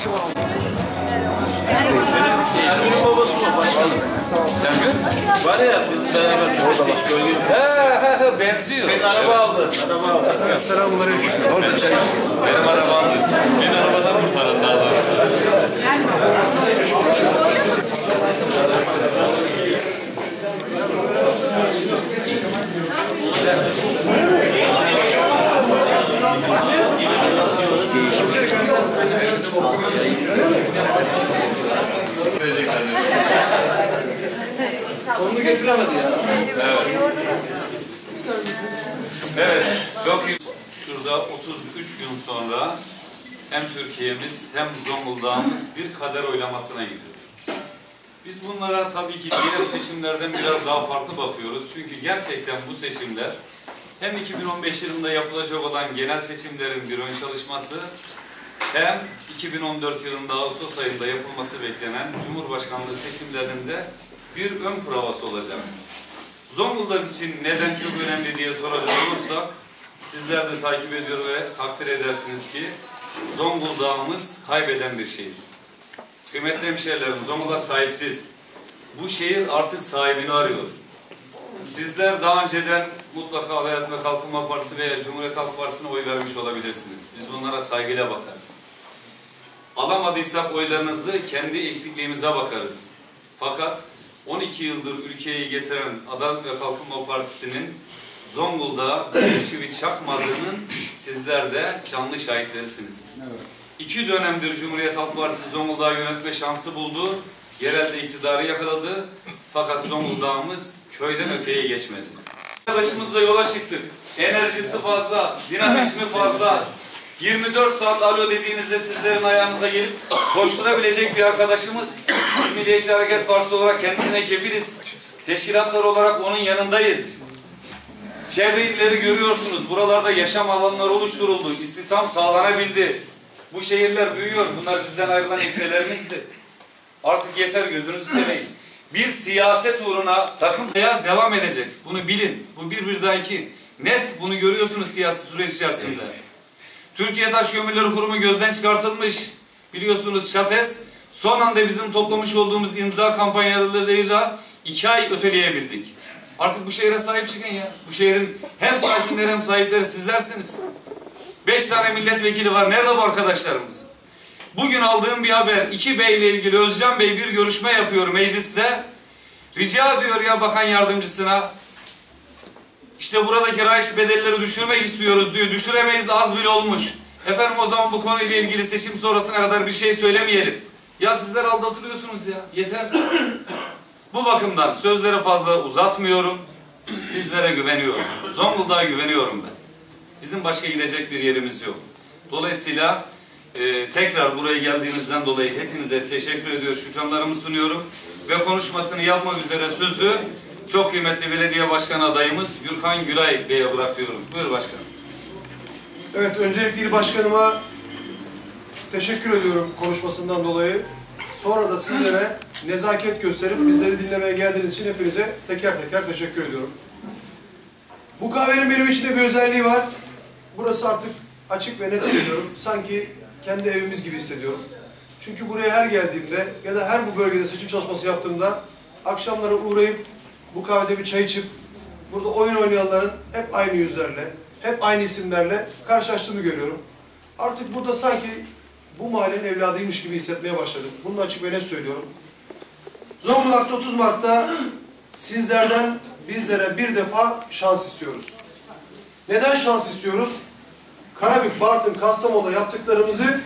Hepsi var. Ergun'un babası mı başkanım? Ergun? Var ya biz beraber çalıştık. Gölge. Ha ha ha benziyor. Senin araba aldı. Araba aldı. Selamünaleyküm. Orada çay. Benim arabamdı. Beni arabadan kurtarın daha doğrusu. Onu getiremedi ya. Evet, çok iyi. Şurada 33 gün sonra hem Türkiye'miz hem Zonguldak'ımız bir kader oylamasına gidiyor. Biz bunlara tabii ki diğer seçimlerden biraz daha farklı bakıyoruz. Çünkü gerçekten bu seçimler hem 2015 yılında yapılacak olan genel seçimlerin bir ön çalışması hem 2014 yılında Ağustos ayında yapılması beklenen Cumhurbaşkanlığı seçimlerinde bir ön provası olacak. Zonguldak için neden çok önemli diye soracak olursak sizler de takip ediyor ve takdir edersiniz ki Zonguldak'ımız kaybeden bir şehir. Kıymetli hemşehrilerim Zonguldak sahipsiz. Bu şehir artık sahibini arıyor. Sizler daha önceden mutlaka Adalet ve Kalkınma Partisi veya Cumhuriyet Halk Partisi'ne oy vermiş olabilirsiniz. Biz bunlara saygıyla bakarız. Alamadıysak oylarınızı kendi eksikliğimize bakarız. Fakat 12 yıldır ülkeyi getiren Adalet ve Kalkınma Partisi'nin Zonguldak'a bir çivi çakmadığının sizler de canlı şahitlerisiniz. İki dönemdir Cumhuriyet Halk Partisi Zonguldak'ı yönetme şansı buldu. Yerelde iktidarı yakaladı. Fakat Zonguldak'ımız köyden öteye geçmedi. Arkadaşımızla yola çıktık. Enerjisi fazla, dinamizmi fazla. 24 saat alo dediğinizde sizlerin ayağınıza gelip koşturabilecek bir arkadaşımız. Milliyetçi Hareket Partisi olarak kendisine kefiliz. Teşkilatlar olarak onun yanındayız. Çevre illeri görüyorsunuz. Buralarda yaşam alanları oluşturuldu. İstihdam sağlanabildi. Bu şehirler büyüyor. Bunlar bizden ayrılan ilçelerimizdi. Artık yeter gözünüzü seveyim. Bir siyaset uğruna takılmaya devam edecek. Bunu bilin. Bu bir bir daha iki. Net bunu görüyorsunuz siyasi süreç içerisinde. Türkiye Taş Kömürleri Kurumu gözden çıkartılmış. Biliyorsunuz Şates son anda bizim toplamış olduğumuz imza kampanyalarıyla iki ay öteleyebildik. Artık bu şehre sahip çıkın ya. Bu şehrin hem sakinleri hem sahipleri sizlersiniz. Beş tane milletvekili var. Nerede bu arkadaşlarımız? Bugün aldığım bir haber. iki bey ile ilgili Özcan Bey bir görüşme yapıyor mecliste. Rica ediyor ya bakan yardımcısına. İşte buradaki raiş bedelleri düşürmek istiyoruz diyor. Düşüremeyiz az bile olmuş. Efendim o zaman bu konuyla ilgili seçim sonrasına kadar bir şey söylemeyelim. Ya sizler aldatılıyorsunuz ya. Yeter. bu bakımdan sözleri fazla uzatmıyorum. Sizlere güveniyorum. Zonguldak'a güveniyorum ben. Bizim başka gidecek bir yerimiz yok. Dolayısıyla e, tekrar buraya geldiğinizden dolayı hepinize teşekkür ediyor, şükranlarımı sunuyorum. Ve konuşmasını yapmak üzere sözü çok kıymetli belediye başkan adayımız Gürkan Gülay Bey'e bırakıyorum. Buyur başkanım. Evet, öncelikle il başkanıma teşekkür ediyorum konuşmasından dolayı. Sonra da sizlere nezaket gösterip bizleri dinlemeye geldiğiniz için hepinize teker teker teşekkür ediyorum. Bu kahvenin benim için de bir özelliği var. Burası artık açık ve net söylüyorum. Sanki kendi evimiz gibi hissediyorum. Çünkü buraya her geldiğimde ya da her bu bölgede seçim çalışması yaptığımda akşamları uğrayıp bu kahvede bir çay içip burada oyun oynayanların hep aynı yüzlerle, hep aynı isimlerle karşılaştığımı görüyorum. Artık burada sanki bu mahallenin evladıymış gibi hissetmeye başladım. Bunu açık ve net söylüyorum. Zonguldak'ta 30 Mart'ta sizlerden bizlere bir defa şans istiyoruz. Neden şans istiyoruz? Karabük, Bartın, Kastamonu'da yaptıklarımızı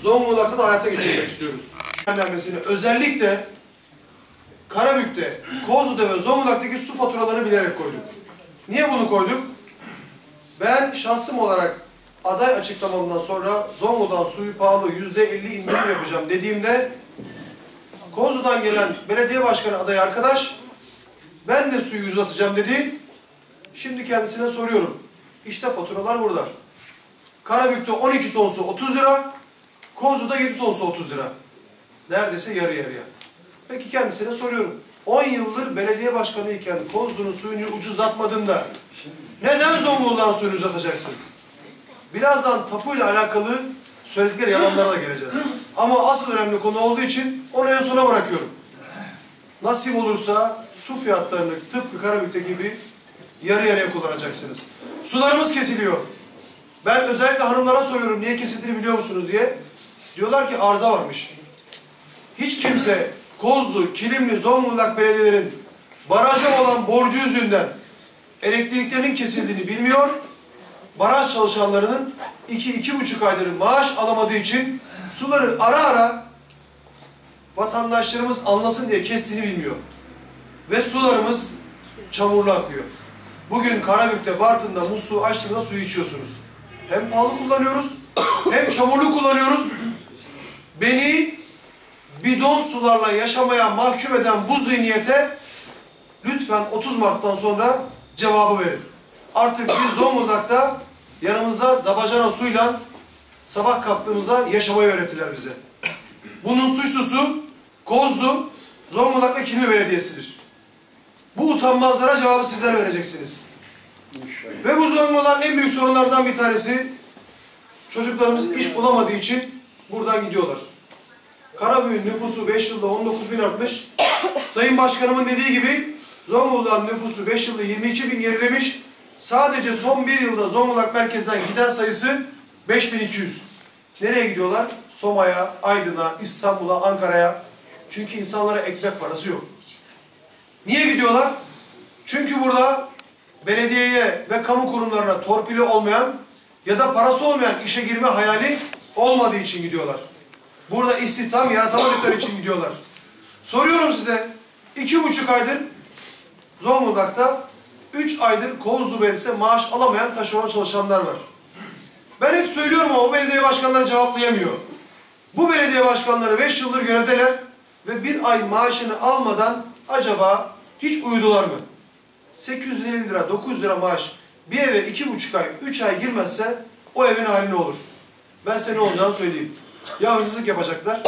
Zonguldak'ta da hayata geçirmek istiyoruz. Özellikle Karabük'te, Kozlu'da ve Zonguldak'taki su faturalarını bilerek koyduk. Niye bunu koyduk? Ben şahsım olarak aday açıklamamdan sonra Zonguldak'ın suyu pahalı yüzde elli indirim yapacağım dediğimde Kozlu'dan gelen belediye başkanı adayı arkadaş ben de suyu uzatacağım dedi. Şimdi kendisine soruyorum. İşte faturalar burada. Karabük'te 12 ton su 30 lira, Kozlu'da 7 ton su 30 lira. Neredeyse yarı yarıya. Peki kendisine soruyorum. 10 yıldır belediye başkanı iken Kozlu'nun suyunu ucuzlatmadığında neden Zonguldak'ın suyunu uzatacaksın? Birazdan tapuyla alakalı söyledikleri yalanlara da geleceğiz. Ama asıl önemli konu olduğu için onu en sona bırakıyorum. Nasip olursa su fiyatlarını tıpkı Karabük'te gibi yarı yarıya kullanacaksınız. Sularımız kesiliyor. Ben özellikle hanımlara soruyorum niye kesildiğini biliyor musunuz diye. Diyorlar ki arıza varmış. Hiç kimse Kozlu, Kilimli, Zonguldak belediyelerin baraja olan borcu yüzünden elektriklerinin kesildiğini bilmiyor. Baraj çalışanlarının iki, iki buçuk aydır maaş alamadığı için suları ara ara vatandaşlarımız anlasın diye kestiğini bilmiyor. Ve sularımız çamurlu akıyor. Bugün Karabük'te, Bartın'da musluğu açtığında suyu içiyorsunuz. Hem pahalı kullanıyoruz, hem çamurlu kullanıyoruz. Beni bidon sularla yaşamaya mahkum eden bu zihniyete lütfen 30 Mart'tan sonra cevabı verin. Artık biz Zonguldak'ta yanımızda dabacana suyla sabah kalktığımızda yaşamayı öğrettiler bize. Bunun suçlusu Kozlu, Zonguldak ve Kilmi Belediyesi'dir. Bu utanmazlara cevabı sizler vereceksiniz. Ve bu Zonguldak'ın en büyük sorunlardan bir tanesi çocuklarımız iş bulamadığı için buradan gidiyorlar. Karabük'ün nüfusu 5 yılda 19 bin artmış. Sayın Başkanımın dediği gibi Zonguldak'ın nüfusu 5 yılda 22 bin gerilemiş. Sadece son bir yılda Zonguldak merkezden giden sayısı 5200. Nereye gidiyorlar? Soma'ya, Aydın'a, İstanbul'a, Ankara'ya. Çünkü insanlara ekmek parası yok. Niye gidiyorlar? Çünkü burada belediyeye ve kamu kurumlarına torpili olmayan ya da parası olmayan işe girme hayali olmadığı için gidiyorlar. Burada istihdam yaratamadıkları için gidiyorlar. Soruyorum size, iki buçuk aydır Zonguldak'ta üç aydır Kozlu Belediyesi maaş alamayan taşeron çalışanlar var. Ben hep söylüyorum ama o belediye başkanları cevaplayamıyor. Bu belediye başkanları beş yıldır görevdeler ve bir ay maaşını almadan acaba hiç uyudular mı? 850 lira, 900 lira maaş bir eve iki buçuk ay, üç ay girmezse o evin hali ne olur? Ben size ne olacağını söyleyeyim. Ya hırsızlık yapacaklar,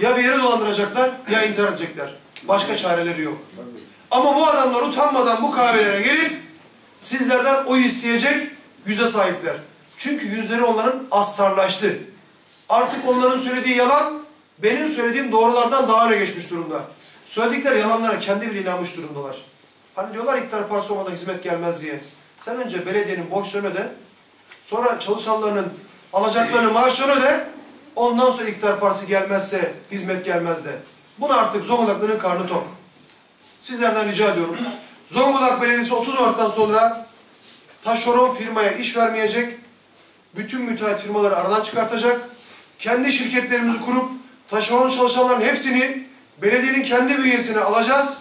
ya bir yere dolandıracaklar, ya intihar edecekler. Başka çareleri yok. Ama bu adamlar utanmadan bu kahvelere gelip sizlerden oy isteyecek yüze sahipler. Çünkü yüzleri onların astarlaştı. Artık onların söylediği yalan benim söylediğim doğrulardan daha öne geçmiş durumda. Söyledikleri yalanlara kendi bile inanmış durumdalar. Hani diyorlar iktidar partisi olmadan hizmet gelmez diye. Sen önce belediyenin borçlarını öde, sonra çalışanlarının alacaklarını maaşlarını öde, ondan sonra iktidar partisi gelmezse hizmet gelmez de. Bunu artık Zonguldaklıların karnı tok. Sizlerden rica ediyorum. Zonguldak Belediyesi 30 Mart'tan sonra taşeron firmaya iş vermeyecek, bütün müteahhit firmaları aradan çıkartacak, kendi şirketlerimizi kurup taşeron çalışanların hepsini belediyenin kendi bünyesine alacağız.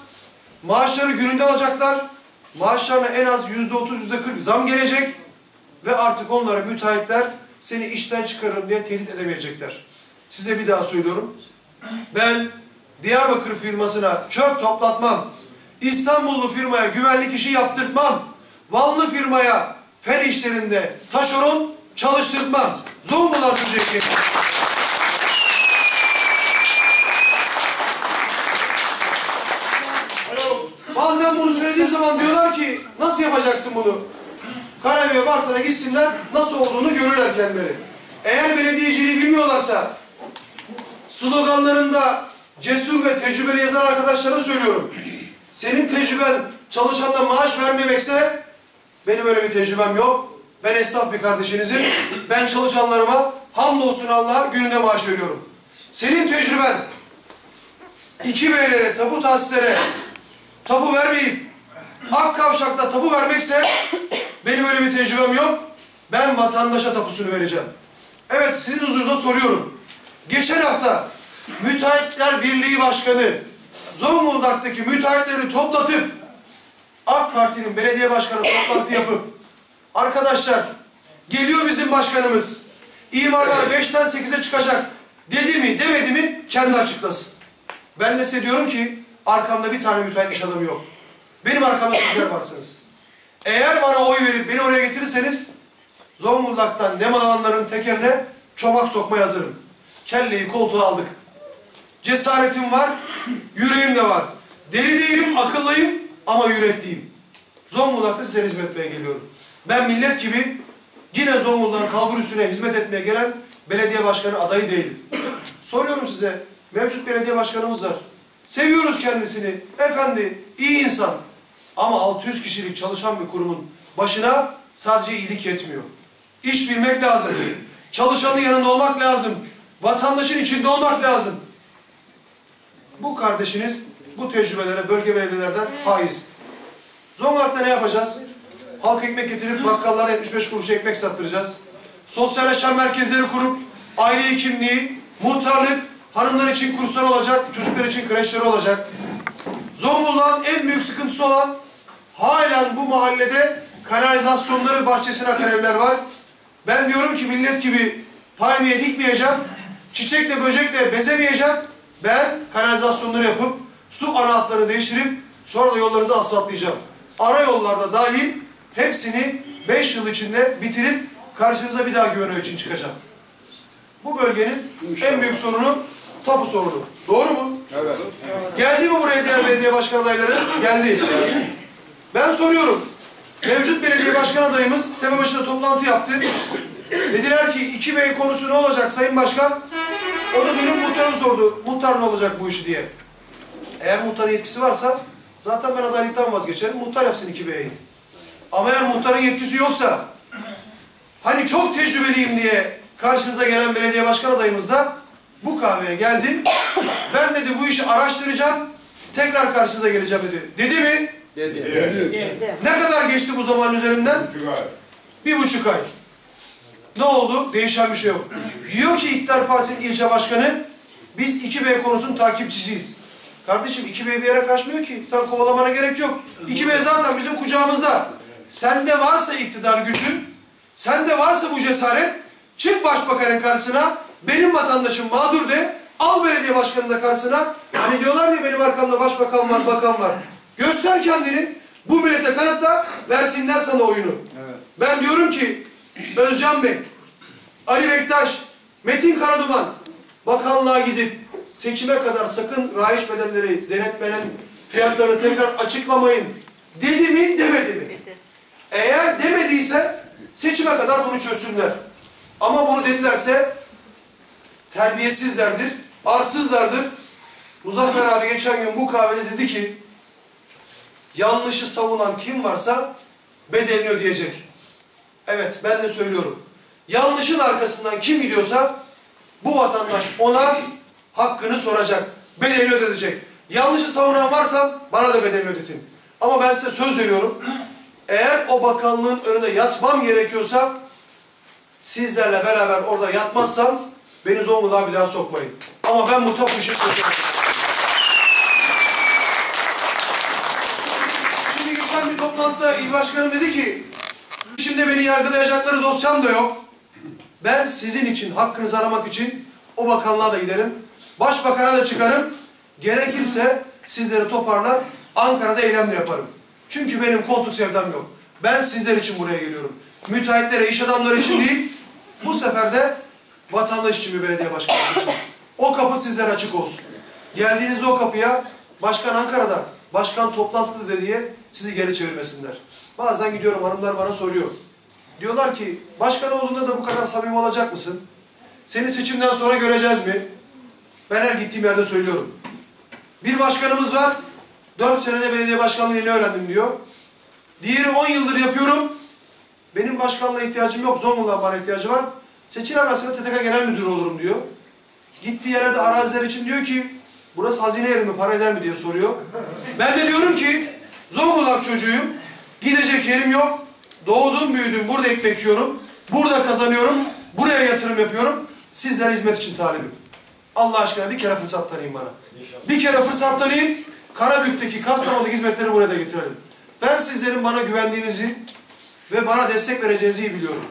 Maaşları gününde alacaklar. Maaşlarına en az yüzde otuz, yüzde kırk zam gelecek. Ve artık onlara müteahhitler seni işten çıkarırım diye tehdit edemeyecekler. Size bir daha söylüyorum. Ben Diyarbakır firmasına çöp toplatmam. İstanbullu firmaya güvenlik işi yaptırtmam. Vanlı firmaya fen işlerinde taşeron çalıştırtmam. Zonguldak Cumhuriyeti. Bazen bunu söylediğim zaman diyorlar ki nasıl yapacaksın bunu? Karabük'e Bartın'a gitsinler nasıl olduğunu görürler kendileri. Eğer belediyeciliği bilmiyorlarsa sloganlarında cesur ve tecrübeli yazan arkadaşlara söylüyorum. Senin tecrüben çalışanda maaş vermemekse benim öyle bir tecrübem yok. Ben esnaf bir kardeşinizim. Ben çalışanlarıma hamdolsun Allah'a gününde maaş veriyorum. Senin tecrüben iki beylere, tapu tasislere tapu vermeyip ak kavşakta tapu vermekse benim öyle bir tecrübem yok. Ben vatandaşa tapusunu vereceğim. Evet sizin huzurunuzda soruyorum. Geçen hafta Müteahhitler Birliği Başkanı Zonguldak'taki müteahhitleri toplatıp AK Parti'nin belediye başkanı toplantı yapıp arkadaşlar geliyor bizim başkanımız imarlar 5'ten 8'e çıkacak dedi mi demedi mi kendi açıklasın. Ben de size diyorum ki arkamda bir tane müteahhit iş adamı yok. Benim arkamda sizler varsınız. Eğer bana oy verip beni oraya getirirseniz Zonguldak'tan nem alanların tekerine çomak sokmaya hazırım. Kelleyi koltuğa aldık. Cesaretim var, yüreğim de var. Deli değilim, akıllıyım ama yürekliyim. Zonguldak'ta size hizmet geliyorum. Ben millet gibi yine Zonguldak'ın kalbur üstüne hizmet etmeye gelen belediye başkanı adayı değilim. Soruyorum size, mevcut belediye başkanımız var. Seviyoruz kendisini, efendi, iyi insan. Ama 600 kişilik çalışan bir kurumun başına sadece iyilik yetmiyor. İş bilmek lazım. Çalışanın yanında olmak lazım. Vatandaşın içinde olmak lazım. Bu kardeşiniz bu tecrübelere bölge belediyelerden haiz. Zonguldak'ta ne yapacağız? Halk ekmek getirip bakkallara 75 kuruş ekmek sattıracağız. Sosyal yaşam merkezleri kurup aile hekimliği, muhtarlık, hanımlar için kurslar olacak, çocuklar için kreşleri olacak. Zonguldak'ın en büyük sıkıntısı olan halen bu mahallede kanalizasyonları bahçesine akan evler var. Ben diyorum ki millet gibi palmiye dikmeyeceğim, çiçekle böcekle bezemeyeceğim. Ben kanalizasyonları yapıp su ana hatlarını değiştirip sonra da yollarınızı asfaltlayacağım. Ara yollarda dahil hepsini 5 yıl içinde bitirip karşınıza bir daha güvenlik için çıkacağım. Bu bölgenin en büyük sorunu tapu sorunu. Doğru mu? Evet. Geldi mi buraya diğer belediye başkan adayları? Geldi. Ben soruyorum. Mevcut belediye başkan adayımız Tepebaşı'nda toplantı yaptı. Dediler ki 2B konusu ne olacak Sayın Başkan? O da dönüp muhtarı sordu. Muhtar ne olacak bu işi diye. Eğer muhtarın yetkisi varsa zaten ben adaylıktan vazgeçerim. Muhtar yapsın 2B'yi. Ama eğer muhtarın yetkisi yoksa hani çok tecrübeliyim diye karşınıza gelen belediye başkan adayımız da bu kahveye geldi. Ben dedi bu işi araştıracağım. Tekrar karşınıza geleceğim dedi. Dedi mi? Ne kadar geçti bu zaman üzerinden? Bir buçuk ay. Ne oldu? Değişen bir şey yok. Diyor ki İktidar Partisi'nin ilçe başkanı, biz 2B konusunun takipçisiyiz. Kardeşim 2B bir yere kaçmıyor ki. Sen kovalamana gerek yok. 2B zaten bizim kucağımızda. Sende varsa iktidar gücün, sende varsa bu cesaret, çık başbakanın karşısına, benim vatandaşım mağdur de, al belediye başkanının da karşısına. Hani diyorlar ya benim arkamda başbakan var, bakan var. Göster kendini, bu millete kanıtla, versinler sana oyunu. Ben diyorum ki, Özcan Bey, Ali Bektaş, Metin Karaduman bakanlığa gidip seçime kadar sakın rayiç bedelleri, denetmenin fiyatlarını tekrar açıklamayın dedi mi demedi mi? Eğer demediyse seçime kadar bunu çözsünler. Ama bunu dedilerse terbiyesizlerdir, arsızlardır. Muzaffer abi geçen gün bu kahvede dedi ki yanlışı savunan kim varsa bedelini ödeyecek. Evet ben de söylüyorum. Yanlışın arkasından kim gidiyorsa bu vatandaş ona hakkını soracak. Bedelini ödetecek. Yanlışı savunan varsa bana da bedelini ödetin. Ama ben size söz veriyorum. Eğer o bakanlığın önünde yatmam gerekiyorsa sizlerle beraber orada yatmazsam beni Zonguldak'a bir daha sokmayın. Ama ben bu tapu işi. Şimdi geçen bir toplantıda il başkanım dedi ki Şimdi beni yargılayacakları dosyam da yok. Ben sizin için, hakkınızı aramak için o bakanlığa da giderim. Başbakana da çıkarım. Gerekirse sizleri toparlar, Ankara'da eylem de yaparım. Çünkü benim koltuk sevdam yok. Ben sizler için buraya geliyorum. Müteahhitlere, iş adamları için değil, bu sefer de vatandaş için bir belediye başkanı için. O kapı sizlere açık olsun. Geldiğinizde o kapıya, başkan Ankara'da, başkan toplantıda diye sizi geri çevirmesinler. Bazen gidiyorum hanımlar bana soruyor. Diyorlar ki başkan olduğunda da bu kadar samimi olacak mısın? Seni seçimden sonra göreceğiz mi? Ben her gittiğim yerde söylüyorum. Bir başkanımız var. Dört senede belediye başkanlığı yeni öğrendim diyor. Diğeri on yıldır yapıyorum. Benim başkanlığa ihtiyacım yok. Zonguldak'a bana ihtiyacı var. Seçilemezse TTK Genel Müdürü olurum diyor. Gittiği yere de araziler için diyor ki burası hazine yeri mi para eder mi diye soruyor. Ben de diyorum ki Zonguldak çocuğuyum. Gidecek yerim yok. Doğdum büyüdüm burada ekmek yiyorum. Burada kazanıyorum. Buraya yatırım yapıyorum. Sizlere hizmet için talibim. Allah aşkına bir kere fırsat tanıyın bana. Bir kere fırsat tanıyın. Karabük'teki Kastamonu'daki hizmetleri buraya da getirelim. Ben sizlerin bana güvendiğinizi ve bana destek vereceğinizi biliyorum.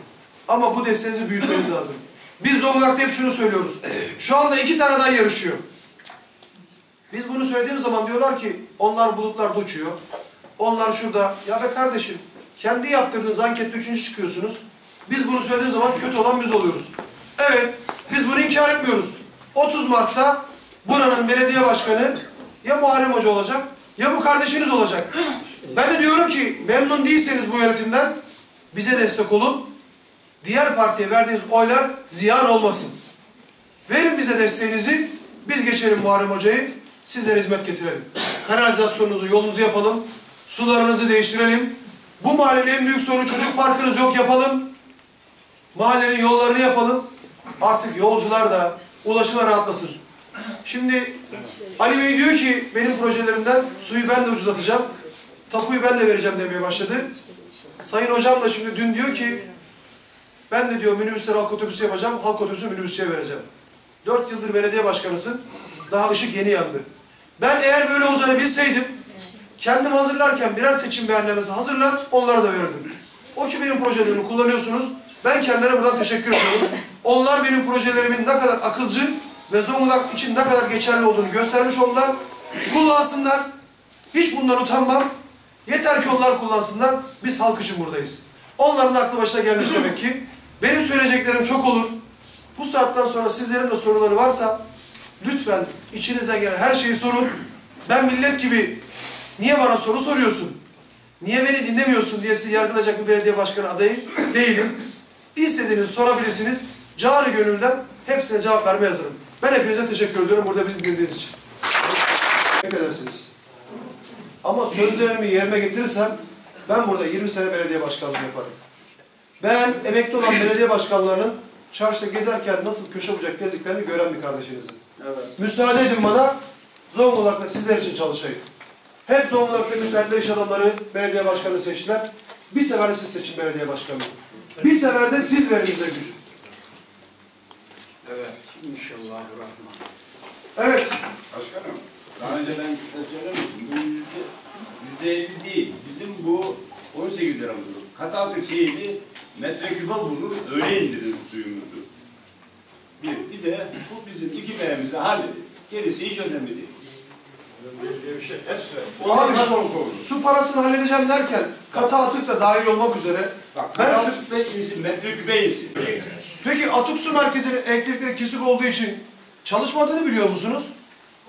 Ama bu desteğinizi büyütmeniz lazım. Biz Zonguldak'ta hep şunu söylüyoruz. Şu anda iki tane aday yarışıyor. Biz bunu söylediğimiz zaman diyorlar ki onlar bulutlarda uçuyor. Onlar şurada. Ya be kardeşim kendi yaptırdığınız ankette üçüncü çıkıyorsunuz. Biz bunu söylediğimiz zaman kötü olan biz oluyoruz. Evet biz bunu inkar etmiyoruz. 30 Mart'ta buranın belediye başkanı ya Muharrem Hoca olacak ya bu kardeşiniz olacak. Ben de diyorum ki memnun değilseniz bu yönetimden bize destek olun. Diğer partiye verdiğiniz oylar ziyan olmasın. Verin bize desteğinizi. Biz geçelim Muharrem Hoca'yı. Sizlere hizmet getirelim. Kanalizasyonunuzu, yolunuzu yapalım. Sularınızı değiştirelim. Bu mahallenin en büyük sorunu çocuk parkınız yok yapalım. Mahallenin yollarını yapalım. Artık yolcular da ulaşıma rahatlasın. Şimdi Ali Bey diyor ki benim projelerimden suyu ben de ucuzlatacağım. Tapuyu ben de vereceğim demeye başladı. Sayın hocam da şimdi dün diyor ki ben de diyor minibüsleri halk otobüsü yapacağım, halk otobüsü minibüsçüye vereceğim. Dört yıldır belediye başkanısın, daha ışık yeni yandı. Ben eğer böyle olacağını bilseydim, kendim hazırlarken birer seçim beyannamesi hazırlar, onlara da verirdim. O ki benim projelerimi kullanıyorsunuz, ben kendilerine buradan teşekkür ediyorum. Onlar benim projelerimin ne kadar akılcı ve Zonguldak için ne kadar geçerli olduğunu göstermiş oldular. Kullansınlar. Hiç bundan utanmam. Yeter ki onlar kullansınlar. Biz halk için buradayız. Onların da aklı başına gelmiş demek ki. Benim söyleyeceklerim çok olur. Bu saatten sonra sizlerin de soruları varsa lütfen içinize gelen her şeyi sorun. Ben millet gibi niye bana soru soruyorsun? Niye beni dinlemiyorsun diye sizi yargılayacak bir belediye başkanı adayı değilim. İstediğinizi sorabilirsiniz. Canı gönülden hepsine cevap vermeye hazırım. Ben hepinize teşekkür ediyorum burada bizi dinlediğiniz için. Teşekkür edersiniz. Ama sözlerimi yerine getirirsem ben burada 20 sene belediye başkanlığı yaparım. Ben emekli olan belediye başkanlarının çarşıda gezerken nasıl köşe bucak gezdiklerini gören bir kardeşinizim. Müsaade edin bana Zonguldak'ta sizler için çalışayım. Hep Zonguldak'ta müteahhitler iş adamları belediye başkanı seçtiler. Bir sefer de siz seçin belediye başkanı. Bir sefer de siz verin bize güç. Evet, inşallah rahman. Evet. Başkanım, daha önce ben size söylemiştim. Bu yüzde, yüzde elli değil. Bizim bu 18 lira bulur. Kataltı şeydi, metrekübe bulur, öyle indirir suyumuzu. Bir, bir de bu bizim iki beğenimizi halledir. Gerisi hiç önemli değil. Bir şey, hepsi. Abi, nasıl olsa olur. Su parasını halledeceğim derken katı atık da dahil olmak üzere Bak, ben kataltıkta iyisi, metrekübe iyisi. peki atık su merkezinin elektrikleri kesik olduğu için çalışmadığını biliyor musunuz?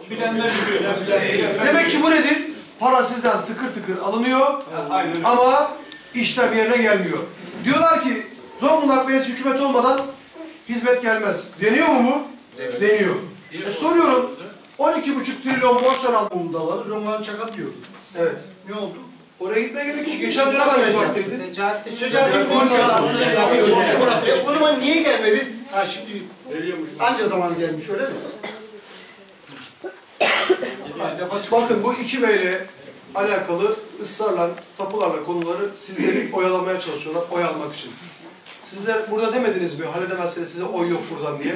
Bilenler biliyor. Demek ki bu nedir? Para sizden tıkır tıkır alınıyor Aynen ama işlem yerine gelmiyor. Diyorlar ki Zonguldak Belediyesi hükümet olmadan hizmet gelmez. Deniyor mu bu? Deniyor. E soruyorum 12,5 trilyon borçlar aldı. Umdalar, Zongulan Çakat diyordu. Evet. Ne oldu? Oraya gitmeye gerek yok. Geçen dönem hangi partiydi? Secedet E, O zaman niye gelmedi? Ha şimdi anca zamanı gelmiş öyle mi? Bakın bu iki beyle alakalı ısrarla, tapularla konuları sizleri oyalamaya çalışıyorlar, oy almak için. Sizler burada demediniz mi, halledemezseniz size oy yok buradan diye.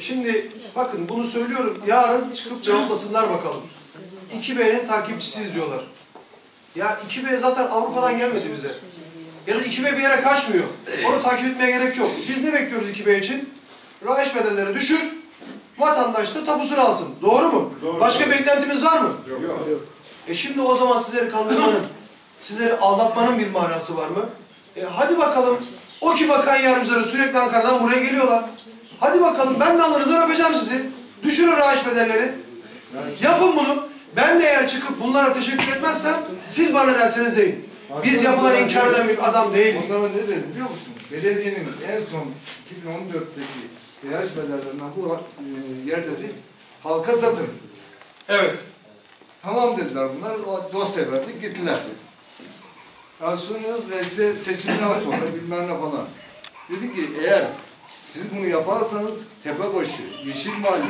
Şimdi bakın bunu söylüyorum, yarın çıkıp cevaplasınlar bakalım. 2B'nin takipçisiyiz diyorlar. Ya 2B zaten Avrupa'dan gelmedi bize. Ya da 2B bir yere kaçmıyor. Onu takip etmeye gerek yok. Biz ne bekliyoruz 2B için? Rahiç bedelleri düşür, vatandaş da tapusunu alsın. Doğru mu? Başka beklentimiz var mı? E şimdi o zaman sizleri kandırmanın, sizleri aldatmanın bir manası var mı? E hadi bakalım. O ki bakan yardımcıları sürekli Ankara'dan buraya geliyorlar. Hadi bakalım ben de alnınızdan öpeceğim sizi. Düşürün rahiç bedelleri. Yapın bunu. Ben de eğer çıkıp bunlara teşekkür etmezsem siz bana derseniz deyin. Biz yapılan inkar eden bir adam değiliz. Zaman ne dedi biliyor musun? Belediyenin en son 2014'teki ilaç bedellerinden bu e, yer dedi, halka satın. Evet. Tamam dediler bunlar, o dosya verdik gittiler. Ya sunuyoruz ve seçimden sonra bilmem ne falan. Dedi ki eğer siz bunu yaparsanız Tepebaşı, Yeşil Mahalle,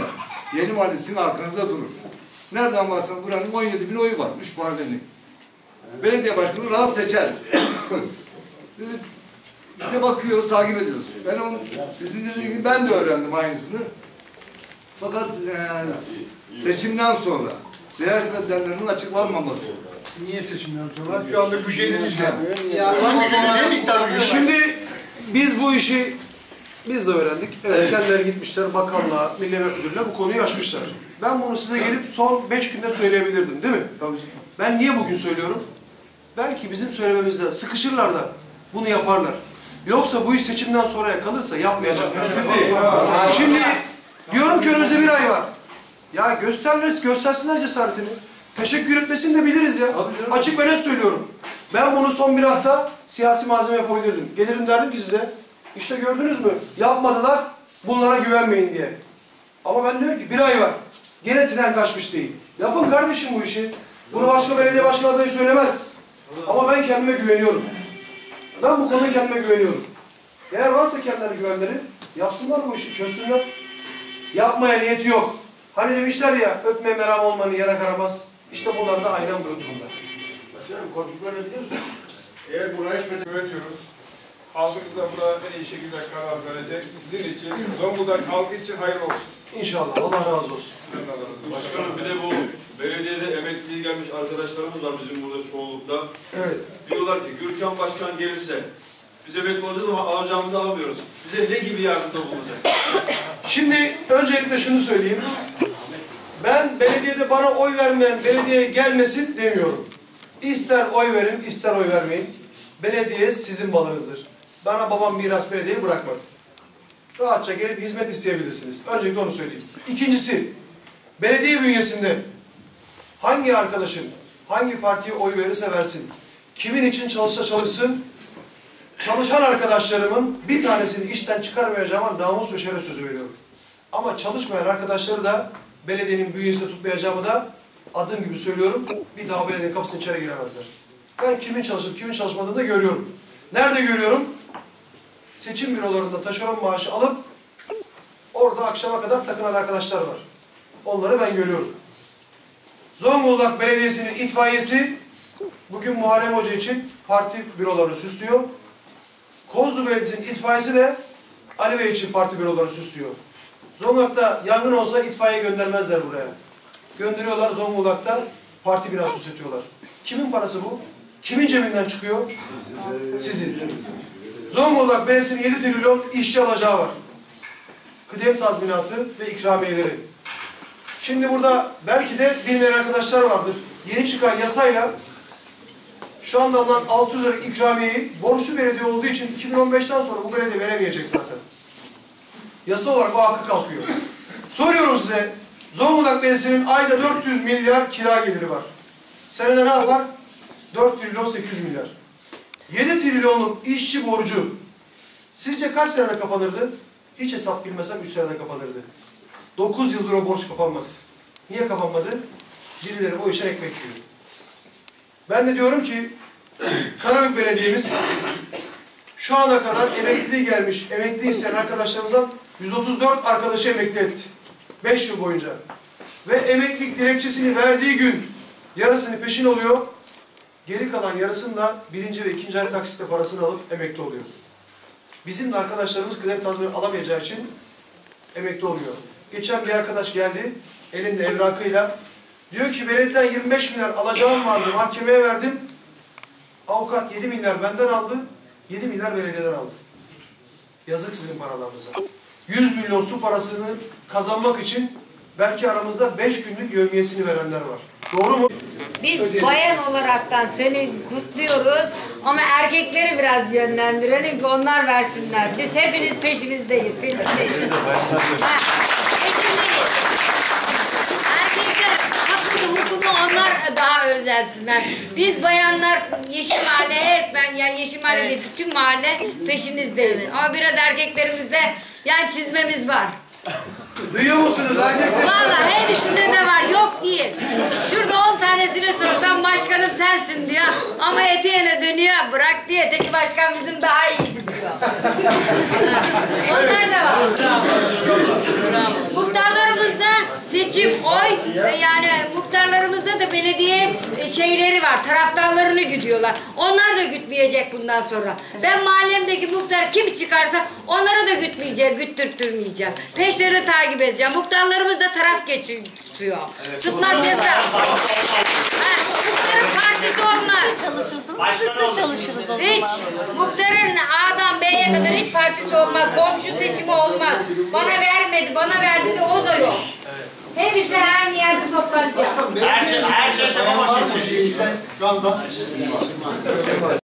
Yeni Mahalle sizin arkanızda durur. Nereden baksanız buranın 17 bin oyu var, üç mahallenin. Belediye başkanı rahat seçer. Biz işte bakıyoruz, takip ediyoruz. Ben onu, sizin dediğiniz gibi ben de öğrendim aynısını. Fakat eee, seçimden sonra değer bedellerinin açıklanmaması. Niye seçimden sonra? Şu anda güceniniz ya. Ulan gücünü ne miktar gücü var? Şimdi biz bu işi biz de öğrendik. Evet, kendileri gitmişler bakanlığa, Milli Müdürlüğü'ne bu konuyu açmışlar. Ben bunu size gelip son beş günde söyleyebilirdim değil mi? Tabii. Ben niye bugün söylüyorum? Belki bizim söylememizde sıkışırlar da bunu yaparlar. Yoksa bu iş seçimden sonraya kalırsa yapmayacaklar. Şimdi diyorum ki önümüzde bir ay var. Ya gösteririz, göstersinler cesaretini. Teşekkür etmesini de biliriz ya. Açık ve net söylüyorum. Ben bunu son bir hafta siyasi malzeme yapabilirdim. Gelirim derdim ki size, işte gördünüz mü? Yapmadılar. Bunlara güvenmeyin diye. Ama ben diyorum ki bir ay var. Gene tren kaçmış değil. Yapın kardeşim bu işi. Bunu başka belediye başkan adayı söylemez. Ama ben kendime güveniyorum. Ben bu konuda kendime güveniyorum. Eğer varsa kendilerine güvenleri yapsınlar bu işi, çözsünler. Yapmaya niyeti yok. Hani demişler ya, öpme meram olmanın yara karamaz. İşte bunlar da aynen bu durumda. Başkanım korktuklarını biliyorsun. Eğer buraya hizmet güveniyoruz. Halkımız da burada en iyi şekilde karar verecek. Sizin için, Zonguldak halkı için hayırlı olsun. İnşallah, Allah razı olsun. Başkanım bir de bu belediyede emekliye gelmiş arkadaşlarımız var bizim burada çoğunlukta. Evet. Diyorlar ki Gürkan Başkan gelirse biz emekli olacağız ama alacağımızı alamıyoruz. Bize ne gibi yardımda bulunacak? Şimdi öncelikle şunu söyleyeyim. Ben belediyede bana oy vermeyen belediyeye gelmesin demiyorum. İster oy verin, ister oy vermeyin. Belediye sizin balınızdır. Bana babam miras belediyeyi bırakmadı. Rahatça gelip hizmet isteyebilirsiniz. Öncelikle onu söyleyeyim. İkincisi, belediye bünyesinde hangi arkadaşın hangi partiye oy verirse versin, kimin için çalışsa çalışsın, çalışan arkadaşlarımın bir tanesini işten çıkarmayacağıma namus ve şeref sözü veriyorum. Ama çalışmayan arkadaşları da belediyenin bünyesinde tutmayacağımı da adım gibi söylüyorum. Bir daha belediyenin kapısının içeri giremezler. Ben kimin çalışıp kimin çalışmadığını da görüyorum. Nerede görüyorum? Seçim bürolarında taşeron maaşı alıp orada akşama kadar takılan arkadaşlar var. Onları ben görüyorum. Zonguldak Belediyesi'nin itfaiyesi bugün Muharrem Hoca için parti bürolarını süslüyor. Kozlu Belediyesi'nin itfaiyesi de Ali Bey için parti bürolarını süslüyor. Zonguldak'ta yangın olsa itfaiye göndermezler buraya. Gönderiyorlar Zonguldak'ta parti binası süsletiyorlar. Kimin parası bu? Kimin cebinden çıkıyor? Sizin. Zonguldak Belediyesi'nin 7 trilyon işçi alacağı var. Kıdem tazminatı ve ikramiyeleri. Şimdi burada belki de bilmeyen arkadaşlar vardır. Yeni çıkan yasayla şu anda alınan 600 liralık ikramiyeyi borçlu belediye olduğu için 2015'ten sonra bu belediye veremeyecek zaten. Yasa olarak o hakkı kalkıyor. Soruyorum size, Zonguldak Belediyesi'nin ayda 400 milyar kira geliri var. Senede ne yapar? 4 trilyon 800 milyar. 7 trilyonluk işçi borcu sizce kaç senede kapanırdı? Hiç hesap bilmesem 3 senede kapanırdı. 9 yıldır o borç kapanmadı. Niye kapanmadı? Birileri o işe ekmek yiyor. Ben de diyorum ki Karabük Belediye'miz şu ana kadar emekliliği gelmiş, emekli isteyen arkadaşlarımızdan 134 arkadaşı emekli etti. 5 yıl boyunca. Ve emeklilik dilekçesini verdiği gün yarısını peşin oluyor. Geri kalan yarısını da birinci ve ikinci ay taksitle parasını alıp emekli oluyor. Bizim de arkadaşlarımız kıdem tazminatı alamayacağı için emekli olmuyor. Geçen bir arkadaş geldi, elinde evrakıyla. Diyor ki belediyeden 25 milyar alacağım vardı, mahkemeye verdim. Avukat 7 milyar benden aldı, 7 milyar belediyeden aldı. Yazık sizin paralarınıza. 100 milyon su parasını kazanmak için belki aramızda 5 günlük yevmiyesini verenler var. Doğru mu? Biz bayan olaraktan seni kutluyoruz ama erkekleri biraz yönlendirelim ki onlar versinler. Biz hepiniz peşinizdeyiz, peşindeyiz. Ha, peşindeyiz. Erkekler hakkını hukumu onlar daha özensinler. Biz bayanlar Yeşil Mahalle, her ben yani Yeşil Mahalle değil, bütün mahalle peşinizdeyiz. Ama biraz erkeklerimizde yani çizmemiz var. Duyuyor musunuz erkek sesleri? Vallahi hepsinde de var, yok değil. Şurada on tanesine sorsam başkanım sensin diyor. Ama eteğine dönüyor, bırak diye. Teki başkan bizim daha iyiydi diyor. Onlar da var. Muhtarlarımızda seçim, oy yani muhtarlarımızda da belediye e, şeyleri var. Taraftarlarını güdüyorlar. Onlar da gütmeyecek bundan sonra. Ben mahallemdeki muhtar kim çıkarsa onları da gütmeyecek, güttürtmeyeceğim. Peşlerini takip edeceğim. Muhtarlarımız da taraf geçiyor. Tutmak yasak. Ha, Muhtarın partisi olmaz. çalışırsınız, biz de çalışırız o Hiç. zaman. Muhtarın A'dan B'ye kadar hiç partisi olmaz. Komşu seçimi olmaz. Bana vermedi, bana verdi de o da yok. Hepsi aynı yerde toplanacak. Her şey, her şey tamam. Şu anda